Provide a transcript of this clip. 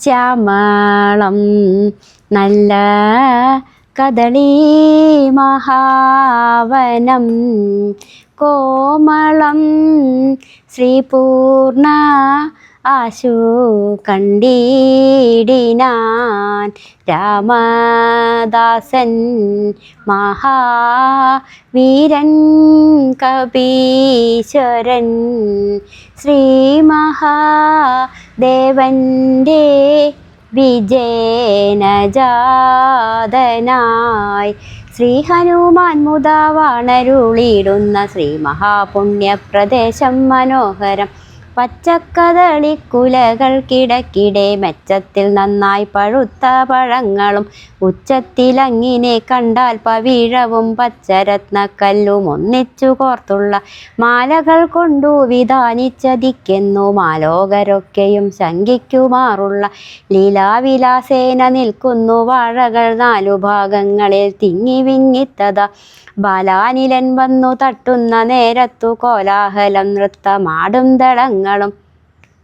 ശ്യാമളം നല്ല കദളി മഹാവനം. കോമളം ശ്രീപൂർണ ആശു കണ്ടീടിനാൻ. രാമദാസൻ മഹാവീരൻ കപീശ്വരൻ. ശ്രീ മഹാദേവന്റെ വിജയനജാതനായി ശ്രീ ഹനുമാൻ മുതാവാണരുളിയിടുന്ന ശ്രീ മഹാപുണ്യപ്രദേശം മനോഹരം. പച്ചക്കദളിക്കുലകൾക്കിടക്കിടെ മെച്ചത്തിൽ നന്നായി പഴുത്ത പഴങ്ങളും ഉച്ചത്തിൽ അങ്ങിനെ കണ്ടാൽ പവിഴവും പച്ചരത്നക്കല്ലും ഒന്നിച്ചു കോർത്തുള്ള മാലകൾ കൊണ്ടു വിധാനിച്ചതിക്കുന്നു മാലോകരൊക്കെയും ശങ്കിക്കുമാറുള്ള ലീലാവിലാസേന നിൽക്കുന്നു വാഴകൾ നാലു ഭാഗങ്ങളിൽ തിങ്ങി വിങ്ങിത്തത. ബാലാനിലൻ വന്നു തട്ടുന്ന നേരത്തു കോലാഹലം നൃത്തമാടും madam.